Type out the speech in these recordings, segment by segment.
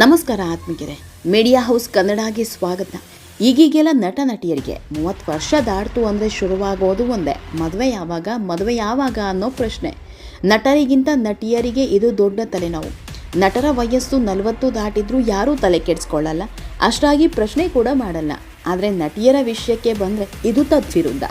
ನಮಸ್ಕಾರ ಆತ್ಮಿಕರೆ media house ಕನ್ನಡಗೆ ಸ್ವಾಗತ. ಈಗೀಗೆಲ್ಲ ನಟ ನಟಿಯರಿಗೆ ಮೂವತ್ತು ವರ್ಷ ದಾಟ್ತು ಅಂದರೆ ಶುರುವಾಗೋದು ಒಂದೇ. ಮದುವೆ ಯಾವಾಗ ಮದುವೆ ಯಾವಾಗ ಅನ್ನೋ ಪ್ರಶ್ನೆ. ನಟರಿಗಿಂತ ನಟಿಯರಿಗೆ ಇದು ದೊಡ್ಡ ತಲೆನೋವು. ನಟರ ವಯಸ್ಸು ನಲವತ್ತು ದಾಟಿದ್ರೂ ಯಾರೂ ತಲೆ ಕೆಡಿಸ್ಕೊಳ್ಳಲ್ಲ. ಅಷ್ಟಾಗಿ ಪ್ರಶ್ನೆ ಕೂಡ ಮಾಡಲ್ಲ. ಆದರೆ ನಟಿಯರ ವಿಷಯಕ್ಕೆ ಬಂದರೆ ಇದು ತದ್ವಿರುದ್ಧ.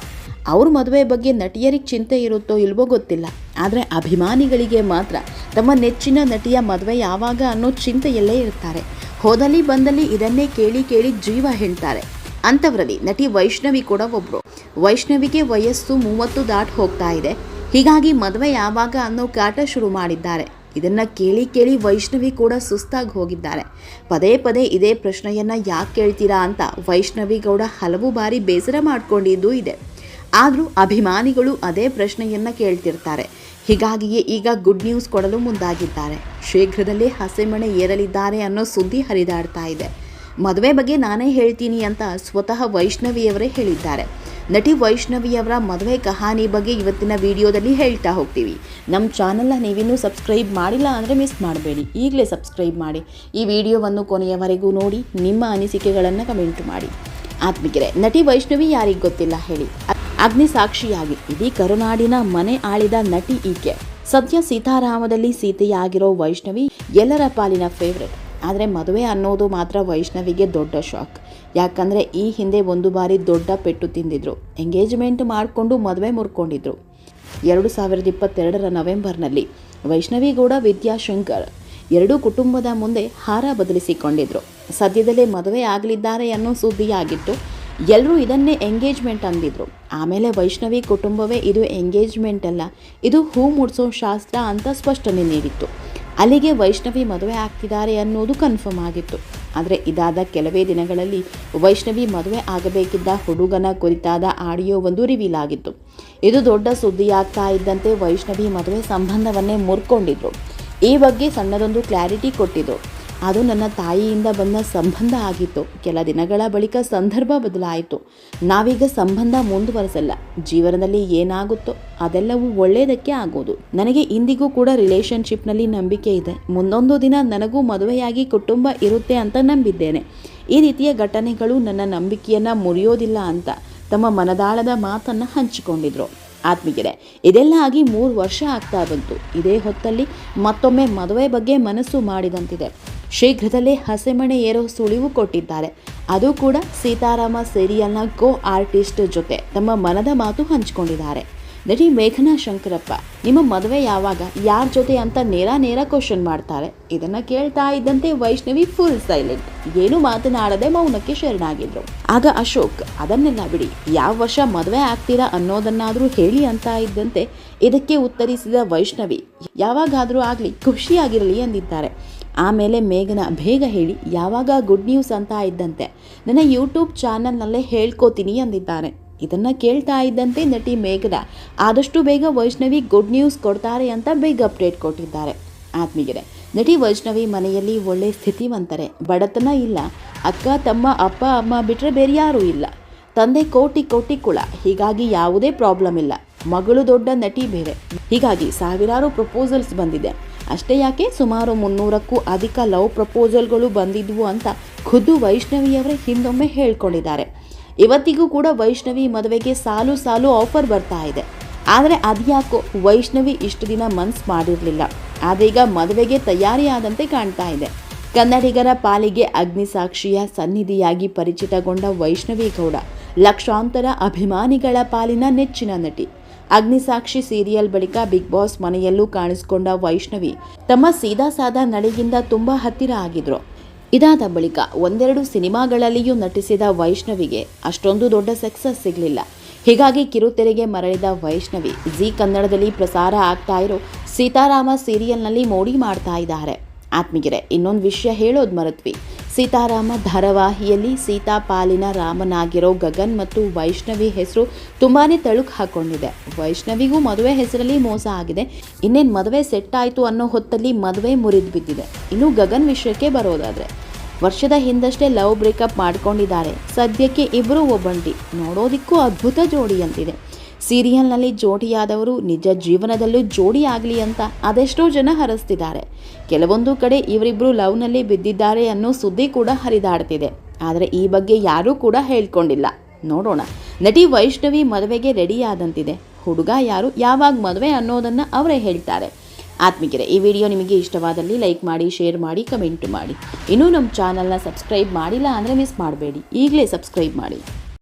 ಅವ್ರ ಮದುವೆ ಬಗ್ಗೆ ನಟಿಯರಿಗೆ ಚಿಂತೆ ಇರುತ್ತೋ ಇಲ್ವೋ ಗೊತ್ತಿಲ್ಲ. ಆದರೆ ಅಭಿಮಾನಿಗಳಿಗೆ ಮಾತ್ರ ತಮ್ಮ ನೆಚ್ಚಿನ ನಟಿಯ ಮದುವೆ ಯಾವಾಗ ಅನ್ನೋ ಚಿಂತೆಯಲ್ಲೇ ಇರ್ತಾರೆ. ಹೋದಲ್ಲಿ ಬಂದಲ್ಲಿ ಇದನ್ನೇ ಕೇಳಿ ಕೇಳಿ ಜೀವ ಹೇಳ್ತಾರೆ. ಅಂಥವರಲ್ಲಿ ನಟಿ ವೈಷ್ಣವಿ ಕೂಡ ಒಬ್ಬರು ವೈಷ್ಣವಿಗೆ ವಯಸ್ಸು ಮೂವತ್ತು ದಾಟ್ ಹೋಗ್ತಾ ಇದೆ. ಹೀಗಾಗಿ ಮದುವೆ ಯಾವಾಗ ಅನ್ನೋ ಕಾಟ ಶುರು ಮಾಡಿದ್ದಾರೆ. ಇದನ್ನ ಕೇಳಿ ಕೇಳಿ ವೈಷ್ಣವಿ ಕೂಡ ಸುಸ್ತಾಗಿ ಹೋಗಿದ್ದಾರೆ. ಪದೇ ಪದೇ ಇದೇ ಪ್ರಶ್ನೆಯನ್ನು ಯಾಕೆ ಕೇಳ್ತೀರಾ ಅಂತ ವೈಷ್ಣವಿ ಗೌಡ ಹಲವು ಬಾರಿ ಬೇಸರ ಮಾಡ್ಕೊಂಡಿದ್ದು ಇದೆ. ಆದರೂ ಅಭಿಮಾನಿಗಳು ಅದೇ ಪ್ರಶ್ನೆಯನ್ನು ಕೇಳ್ತಿರ್ತಾರೆ. ಹೀಗಾಗಿಯೇ ಈಗ ಗುಡ್ ನ್ಯೂಸ್ ಕೊಡಲು ಮುಂದಾಗಿದ್ದಾರೆ. ಶೀಘ್ರದಲ್ಲೇ ಹಸೆಮಣೆ ಏರಲಿದ್ದಾರೆ ಅನ್ನೋ ಸುದ್ದಿ ಹರಿದಾಡ್ತಾ ಇದೆ. ಮದುವೆ ಬಗ್ಗೆ ನಾನೇ ಹೇಳ್ತೀನಿ ಅಂತ ಸ್ವತಃ ವೈಷ್ಣವಿಯವರೇ ಹೇಳಿದ್ದಾರೆ. ನಟಿ ವೈಷ್ಣವಿಯವರ ಮದುವೆ ಕಹಾನಿ ಬಗ್ಗೆ ಇವತ್ತಿನ ವಿಡಿಯೋದಲ್ಲಿ ಹೇಳ್ತಾ ಹೋಗ್ತೀವಿ. ನಮ್ಮ ಚಾನಲ್ನ ನೀವಿನ್ನೂ ಸಬ್ಸ್ಕ್ರೈಬ್ ಮಾಡಿಲ್ಲ ಅಂದರೆ ಮಿಸ್ ಮಾಡಬೇಡಿ. ಈಗಲೇ ಸಬ್ಸ್ಕ್ರೈಬ್ ಮಾಡಿ. ಈ ವಿಡಿಯೋವನ್ನು ಕೊನೆಯವರೆಗೂ ನೋಡಿ, ನಿಮ್ಮ ಅನಿಸಿಕೆಗಳನ್ನು ಕಮೆಂಟ್ ಮಾಡಿ. ಆತ್ಮಿಕರೆ, ನಟಿ ವೈಷ್ಣವಿ ಯಾರಿಗೆ ಗೊತ್ತಿಲ್ಲ ಹೇಳಿ. ಅಗ್ನಿ ಸಾಕ್ಷಿಯಾಗಿ ಇಡೀ ಕರುನಾಡಿನ ಮನೆ ಆಳಿದ ನಟಿ ಈಕೆ. ಸದ್ಯ ಸೀತಾರಾಮದಲ್ಲಿ ಸೀತೆಯಾಗಿರೋ ವೈಷ್ಣವಿ ಎಲ್ಲರ ಪಾಲಿನ ಫೇವ್ರೆಟ್ ಆದರೆ ಮದುವೆ ಅನ್ನೋದು ಮಾತ್ರ ವೈಷ್ಣವಿಗೆ ದೊಡ್ಡ ಶಾಕ್ ಯಾಕಂದರೆ ಈ ಹಿಂದೆ ಒಂದು ಬಾರಿ ದೊಡ್ಡ ಪೆಟ್ಟು ತಿಂದಿದ್ರು. ಎಂಗೇಜ್ಮೆಂಟ್ ಮಾಡಿಕೊಂಡು ಮದುವೆ ಮುರ್ಕೊಂಡಿದ್ರು. ಎರಡು ಸಾವಿರದ ಇಪ್ಪತ್ತೆರಡರ ನವೆಂಬರ್ನಲ್ಲಿ ವೈಷ್ಣವಿಗೌಡ ವಿದ್ಯಾಶಂಕರ್ ಎರಡೂ ಕುಟುಂಬದ ಮುಂದೆ ಹಾರ ಬದಲಿಸಿಕೊಂಡಿದ್ರು. ಸದ್ಯದಲ್ಲೇ ಮದುವೆ ಆಗಲಿದ್ದಾರೆ ಅನ್ನೋ ಸುದ್ದಿಯಾಗಿತ್ತು. ಎಲ್ಲರೂ ಇದನ್ನೇ ಎಂಗೇಜ್ಮೆಂಟ್ ಅಂದಿದ್ರು. ಆಮೇಲೆ ವೈಷ್ಣವಿ ಕುಟುಂಬವೇ ಇದು ಎಂಗೇಜ್ಮೆಂಟ್ ಅಲ್ಲ, ಇದು ಹೂ ಮುಡಿಸೋ ಶಾಸ್ತ್ರ ಅಂತ ಸ್ಪಷ್ಟನೆ ನೀಡಿತ್ತು. ಅಲ್ಲಿಗೆ ವೈಷ್ಣವಿ ಮದುವೆ ಆಗ್ತಿದ್ದಾರೆ ಅನ್ನೋದು ಕನ್ಫರ್ಮ್ ಆಗಿತ್ತು. ಆದರೆ ಇದಾದ ಕೆಲವೇ ದಿನಗಳಲ್ಲಿ ವೈಷ್ಣವಿ ಮದುವೆ ಆಗಬೇಕಿದ್ದ ಹುಡುಗನ ಕುರಿತಾದ ಆಡಿಯೋ ಒಂದು ರಿವೀಲ್ ಆಗಿತ್ತು. ಇದು ದೊಡ್ಡ ಸುದ್ದಿಯಾಗ್ತಾ ಇದ್ದಂತೆ ವೈಷ್ಣವಿ ಮದುವೆ ಸಂಬಂಧವನ್ನೇ ಮುರ್ಕೊಂಡಿದ್ರು. ಈ ಬಗ್ಗೆ ಸಣ್ಣದೊಂದು ಕ್ಲಾರಿಟಿ ಕೊಟ್ಟಿದ್ರು. ಅದು ನನ್ನ ತಾಯಿಯಿಂದ ಬಂದ ಸಂಬಂಧ ಆಗಿತ್ತು. ಕೆಲ ದಿನಗಳ ಬಳಿಕ ಸಂದರ್ಭ ಬದಲಾಯಿತು. ನಾವೀಗ ಸಂಬಂಧ ಮುಂದುವರೆಸಲ್ಲ. ಜೀವನದಲ್ಲಿ ಏನಾಗುತ್ತೋ ಅದೆಲ್ಲವೂ ಒಳ್ಳೆಯದಕ್ಕೆ ಆಗೋದು. ನನಗೆ ಇಂದಿಗೂ ಕೂಡ ರಿಲೇಷನ್ಶಿಪ್ನಲ್ಲಿ ನಂಬಿಕೆ ಇದೆ. ಮುಂದೊಂದು ದಿನ ನನಗೂ ಮದುವೆಯಾಗಿ ಕುಟುಂಬ ಇರುತ್ತೆ ಅಂತ ನಂಬಿದ್ದೇನೆ. ಈ ರೀತಿಯ ಘಟನೆಗಳು ನನ್ನ ನಂಬಿಕೆಯನ್ನು ಮುರಿಯೋದಿಲ್ಲ ಅಂತ ತಮ್ಮ ಮನದಾಳದ ಮಾತನ್ನು ಹಂಚಿಕೊಂಡಿದ್ರು. ಆತ್ಮೀಯರೇ, ಇದೆಲ್ಲ ಆಗಿ ಮೂರು ವರ್ಷ ಆಗ್ತಾ ಬಂತು. ಇದೇ ಹೊತ್ತಲ್ಲಿ ಮತ್ತೊಮ್ಮೆ ಮದುವೆ ಬಗ್ಗೆ ಮನಸ್ಸು ಮಾಡಿದಂತಿದೆ. ಶೀಘ್ರದಲ್ಲೇ ಹಸೆಮಣೆ ಏರೋ ಸುಳಿವು ಕೊಟ್ಟಿದ್ದಾರೆ. ಅದು ಕೂಡ ಸೀತಾರಾಮ ಸೀರಿಯಲ್ನ ಕೋ ಆರ್ಟಿಸ್ಟ್ ಜೊತೆ ತಮ್ಮ ಮನದ ಮಾತು ಹಂಚಿಕೊಂಡಿದ್ದಾರೆ. ನಟಿ ಮೇಘನಾ ಶಂಕರಪ್ಪ, ನಿಮ್ಮ ಮದುವೆ ಯಾವಾಗ, ಯಾರ ಜೊತೆ ಅಂತ ನೇರ ನೇರ ಕ್ವಶನ್ ಮಾಡ್ತಾರೆ. ಇದನ್ನ ಕೇಳ್ತಾ ಇದ್ದಂತೆ ವೈಷ್ಣವಿ ಫುಲ್ ಸೈಲೆಂಟ್ ಏನು ಮಾತನಾಡದೆ ಮೌನಕ್ಕೆ ಶರಣಾಗಿದ್ರು. ಆಗ ಅಶೋಕ್, ಅದನ್ನೆಲ್ಲ ಬಿಡಿ, ಯಾವ ವರ್ಷ ಮದುವೆ ಆಗ್ತೀರಾ ಅನ್ನೋದನ್ನಾದ್ರೂ ಹೇಳಿ ಅಂತ ಇದ್ದಂತೆ ಇದಕ್ಕೆ ಉತ್ತರಿಸಿದ ವೈಷ್ಣವಿ, ಯಾವಾಗಾದ್ರೂ ಆಗ್ಲಿ, ಖುಷಿಯಾಗಿರಲಿ ಎಂದಿದ್ದಾರೆ. ಆಮೇಲೆ ಮೇಘನ ಬೇಗ ಹೇಳಿ, ಯಾವಾಗ ಗುಡ್ ನ್ಯೂಸ್ ಅಂತ ಇದ್ದಂತೆ, ನನ್ನ ಯೂಟ್ಯೂಬ್ ಚಾನಲ್ನಲ್ಲೇ ಹೇಳ್ಕೋತೀನಿ ಅಂದಿದ್ದಾರೆ. ಇದನ್ನು ಕೇಳ್ತಾ ಇದ್ದಂತೆ ನಟಿ ಮೇಘನ ಆದಷ್ಟು ಬೇಗ ವೈಷ್ಣವಿ ಗುಡ್ ನ್ಯೂಸ್ ಕೊಡ್ತಾರೆ ಅಂತ ಬೇಗ ಅಪ್ಡೇಟ್ ಕೊಟ್ಟಿದ್ದಾರೆ. ಆತ್ಮೀಯರೇ, ನಟಿ ವೈಷ್ಣವಿ ಮನೆಯಲ್ಲಿ ಒಳ್ಳೆ ಸ್ಥಿತಿವಂತರೆ. ಬಡತನ ಇಲ್ಲ. ಅಕ್ಕ, ತಮ್ಮ, ಅಪ್ಪ, ಅಮ್ಮ ಬಿಟ್ಟರೆ ಬೇರೆ ಯಾರೂ ಇಲ್ಲ. ತಂದೆ ಕೋಟಿ ಕೋಟಿ ಕುಳ ಹೀಗಾಗಿ ಯಾವುದೇ ಪ್ರಾಬ್ಲಮ್ ಇಲ್ಲ. ಮಗಳು ದೊಡ್ಡ ನಟಿ ಬೇರೆ. ಹೀಗಾಗಿ ಸಾವಿರಾರು ಪ್ರಪೋಸಲ್ಸ್ ಬಂದಿದೆ. ಅಷ್ಟೇ ಯಾಕೆ? ಸುಮಾರು ಮುನ್ನೂರಕ್ಕೂ ಅಧಿಕ ಲವ್ ಪ್ರಪೋಸಲ್ಗಳು ಬಂದಿದ್ವು ಅಂತ ಖುದ್ದು ವೈಷ್ಣವಿಯವರೇ ಹಿಂದೊಮ್ಮೆ ಹೇಳ್ಕೊಂಡಿದ್ದಾರೆ. ಇವತ್ತಿಗೂ ಕೂಡ ವೈಷ್ಣವಿ ಮದುವೆಗೆ ಸಾಲು ಸಾಲು ಆಫರ್ ಬರ್ತಾ ಇದೆ. ಆದರೆ ಅದ್ಯಾಕೋ ವೈಷ್ಣವಿ ಇಷ್ಟು ದಿನ ಮನ್ಸು ಮಾಡಿರಲಿಲ್ಲ. ಆದೀಗ ಮದುವೆಗೆ ತಯಾರಿಯಾದಂತೆ ಕಾಣ್ತಾ ಇದೆ. ಕನ್ನಡಿಗರ ಪಾಲಿಗೆ ಅಗ್ನಿಸಾಕ್ಷಿಯ ಸನ್ನಿಧಿಯಾಗಿ ಪರಿಚಿತಗೊಂಡ ವೈಷ್ಣವಿ ಗೌಡ ಲಕ್ಷಾಂತರ ಅಭಿಮಾನಿಗಳ ಪಾಲಿನ ನೆಚ್ಚಿನ ನಟಿ. ಅಗ್ನಿಸಾಕ್ಷಿ ಸೀರಿಯಲ್ ಬಳಿಕ ಬಿಗ್ ಬಾಸ್ ಮನೆಯಲ್ಲೂ ಕಾಣಿಸಿಕೊಂಡ ವೈಷ್ಣವಿ ತಮ್ಮ ಸೀದಾ ಸಾದಾ ನಡೆಗಿಂದ ತುಂಬಾ ಹತ್ತಿರ ಆಗಿದ್ರು. ಇದಾದ ಬಳಿಕ ಒಂದೆರಡು ಸಿನಿಮಾಗಳಲ್ಲಿಯೂ ನಟಿಸಿದ ವೈಷ್ಣವಿಗೆ ಅಷ್ಟೊಂದು ದೊಡ್ಡ ಸಕ್ಸಸ್ ಸಿಗಲಿಲ್ಲ. ಹೀಗಾಗಿ ಕಿರುತೆರೆಗೆ ಮರಳಿದ ವೈಷ್ಣವಿ ಜಿ ಕನ್ನಡದಲ್ಲಿ ಪ್ರಸಾರ ಆಗ್ತಾ ಇರೋ ಸೀತಾರಾಮ ಸೀರಿಯಲ್ನಲ್ಲಿ ಮೋಡಿ ಮಾಡ್ತಾ ಇದ್ದಾರೆ. ಆತ್ಮೀಗೆರೆ ಇನ್ನೊಂದು ವಿಷಯ ಹೇಳೋದು ಮರೆತ್ವಿ. ಸೀತಾರಾಮ ಧಾರಾವಾಹಿಯಲ್ಲಿ ಸೀತಾ ಪಾಲಿನ ರಾಮನಾಗಿರೋ ಗಗನ್ ಮತ್ತು ವೈಷ್ಣವಿ ಹೆಸರು ತುಂಬಾನೇ ತಳುಕು ಹಾಕೊಂಡಿದೆ. ವೈಷ್ಣವಿಗೂ ಮದುವೆ ಹೆಸರಲ್ಲಿ ಮೋಸ ಆಗಿದೆ. ಇನ್ನೇನು ಮದುವೆ ಸೆಟ್ ಆಯಿತು ಅನ್ನೋ ಹೊತ್ತಲ್ಲಿ ಮದುವೆ ಮುರಿದು ಬಿದ್ದಿದೆ. ಇನ್ನು ಗಗನ್ ವಿಷಯಕ್ಕೆ ಬರೋದಾದರೆ. ವರ್ಷದ ಹಿಂದಷ್ಟೇ ಲವ್ ಬ್ರೇಕಪ್ ಮಾಡ್ಕೊಂಡಿದ್ದಾರೆ. ಸದ್ಯಕ್ಕೆ ಇಬ್ಬರು ಒಬ್ಬಂಟಿ. ನೋಡೋದಿಕ್ಕೂ ಅದ್ಭುತ ಜೋಡಿ ಅಂತಿದೆ ಸೀರಿಯಲ್ನಲ್ಲಿ ಜೋಡಿಯಾದವರು ನಿಜ ಜೀವನದಲ್ಲೂ ಜೋಡಿ ಆಗಲಿ ಅಂತ ಅದೆಷ್ಟೋ ಜನ ಹರಿಸ್ತಿದ್ದಾರೆ. ಕೆಲವೊಂದು ಕಡೆ ಇವರಿಬ್ಬರು ಲವ್ನಲ್ಲಿ ಬಿದ್ದಿದ್ದಾರೆ ಅನ್ನೋ ಸುದ್ದಿ ಕೂಡ ಹರಿದಾಡ್ತಿದೆ. ಆದರೆ ಈ ಬಗ್ಗೆ ಯಾರೂ ಕೂಡ ಹೇಳ್ಕೊಂಡಿಲ್ಲ. ನೋಡೋಣ. ನಟಿ ವೈಷ್ಣವಿ ಮದುವೆಗೆ ರೆಡಿಯಾದಂತಿದೆ. ಹುಡುಗ ಯಾರು, ಯಾವಾಗ ಮದುವೆ ಅನ್ನೋದನ್ನು ಅವರೇ ಹೇಳ್ತಾರೆ. ಆತ್ಮಿಕರೇ ಈ ವಿಡಿಯೋ ನಿಮಗೆ ಇಷ್ಟವಾದಲ್ಲಿ ಲೈಕ್ ಮಾಡಿ, ಶೇರ್ ಮಾಡಿ, ಕಮೆಂಟ್ ಮಾಡಿ. ಇನ್ನೂ ನಮ್ಮ ಚಾನಲ್ನ ಸಬ್ಸ್ಕ್ರೈಬ್ ಮಾಡಿಲ್ಲ ಅಂದರೆ ಮಿಸ್ ಮಾಡಬೇಡಿ. ಈಗಲೇ ಸಬ್ಸ್ಕ್ರೈಬ್ ಮಾಡಿ.